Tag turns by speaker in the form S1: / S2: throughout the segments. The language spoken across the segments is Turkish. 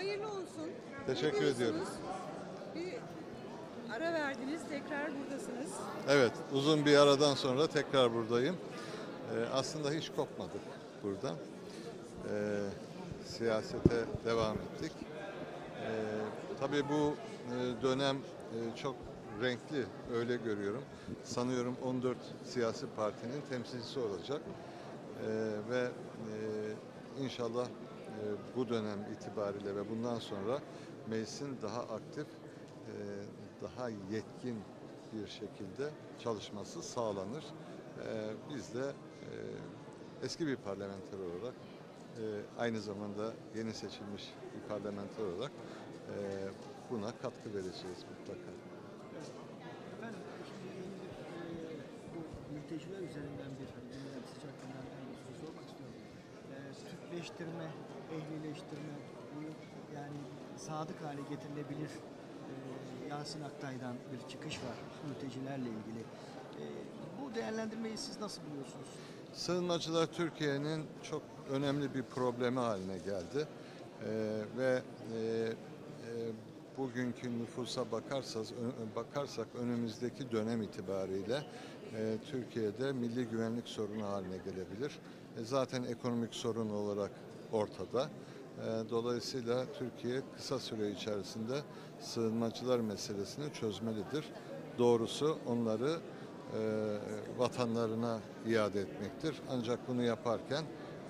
S1: Hayırlı olsun.
S2: Teşekkür
S1: diyorsunuz? Bir ara verdiniz, tekrar buradasınız.
S2: Evet, uzun bir aradan sonra tekrar buradayım. Ee, aslında hiç kopmadık buradan. Ee, siyasete devam ettik. Ee, tabii bu e, dönem e, çok renkli, öyle görüyorum. Sanıyorum 14 siyasi partinin temsilcisi olacak. Ee, ve e, inşallah bu dönem itibariyle ve bundan sonra meclisin daha aktif, e, daha yetkin bir şekilde çalışması sağlanır. Ee, biz de e, eski bir parlamenter olarak e, aynı zamanda yeni seçilmiş bir parlamenter olarak e, buna katkı vereceğiz mutlaka.
S3: E, bu mülteciler üzerinden bir gündem sıcak gündemden bir soru sormak istiyorum. E, Türkleştirme, ehlileştirme, yani sadık hale getirilebilir e, Yasin Aktay'dan bir çıkış var mültecilerle ilgili. E, bu değerlendirmeyi siz nasıl buluyorsunuz?
S2: Sığınmacılar Türkiye'nin çok önemli bir problemi haline geldi. Ee, ve e, e, bugünkü nüfusa bakarsak, bakarsak önümüzdeki dönem itibariyle e, Türkiye'de milli güvenlik sorunu haline gelebilir. E, zaten ekonomik sorun olarak ortada. E, dolayısıyla Türkiye kısa süre içerisinde sığınmacılar meselesini çözmelidir. Doğrusu onları e, vatanlarına iade etmektir. Ancak bunu yaparken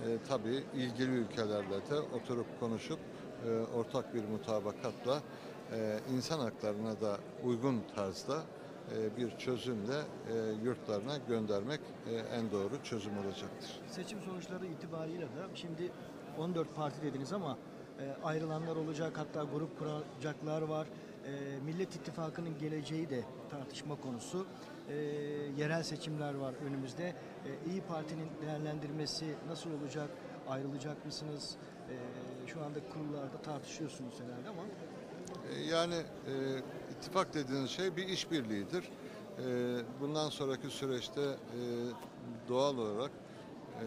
S2: e, tabii ilgili ülkelerle de oturup konuşup e, ortak bir mutabakatla insan haklarına da uygun tarzda bir çözümle yurtlarına göndermek en doğru çözüm olacaktır.
S3: Seçim sonuçları itibariyle de şimdi 14 parti dediniz ama e, ayrılanlar olacak hatta grup kuracaklar var. E, Millet İttifakı'nın geleceği de tartışma konusu. E, yerel seçimler var önümüzde. E, İyi Parti'nin değerlendirmesi nasıl olacak? Ayrılacak mısınız? E, şu anda kurullarda tartışıyorsunuz herhalde ama
S2: E, Yani e, ittifak dediğiniz şey bir işbirliğidir. E, bundan sonraki süreçte e, doğal olarak e,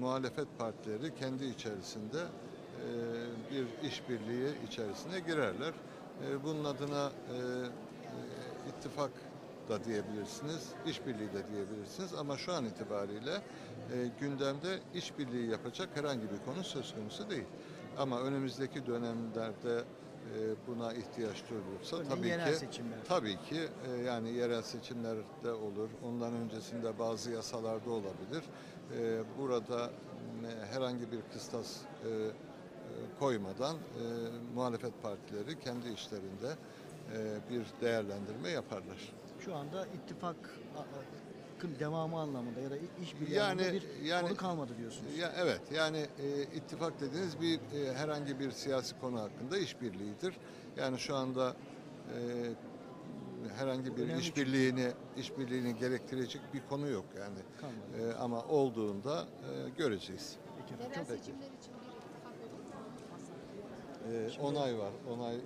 S2: muhalefet partileri kendi içerisinde e, bir işbirliği içerisine girerler. E, bunun adına e, e, ittifak da diyebilirsiniz, işbirliği de diyebilirsiniz ama şu an itibariyle e, gündemde işbirliği yapacak herhangi bir konu söz konusu değil. Ama önümüzdeki dönemlerde buna ihtiyaç duyulursa
S3: Örneğin
S2: tabii
S3: yerel
S2: ki
S3: seçimler.
S2: tabii ki e, yani yerel seçimlerde olur. Ondan öncesinde bazı yasalarda olabilir. E, burada e, herhangi bir kıstas e, e, koymadan e, muhalefet partileri kendi işlerinde e, bir değerlendirme yaparlar.
S3: şu anda ittifakın devamı anlamında ya da işbirliği
S2: Yani-
S3: anlamında bir
S2: yani-
S3: konu kalmadı diyorsunuz.
S2: Ya evet yani e, ittifak dediğiniz bir e, herhangi bir siyasi konu hakkında işbirliğidir. Yani şu anda e, herhangi bir
S3: Önemli
S2: işbirliğini işbirliğini gerektirecek bir konu yok yani.
S3: Kalmadı.
S2: E, ama olduğunda e, göreceğiz.
S3: Peki
S4: Yerel seçimler için bir ittifak olur mu?
S2: E, onay var. Onay e,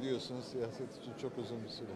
S2: biliyorsunuz siyaset için çok uzun bir süre.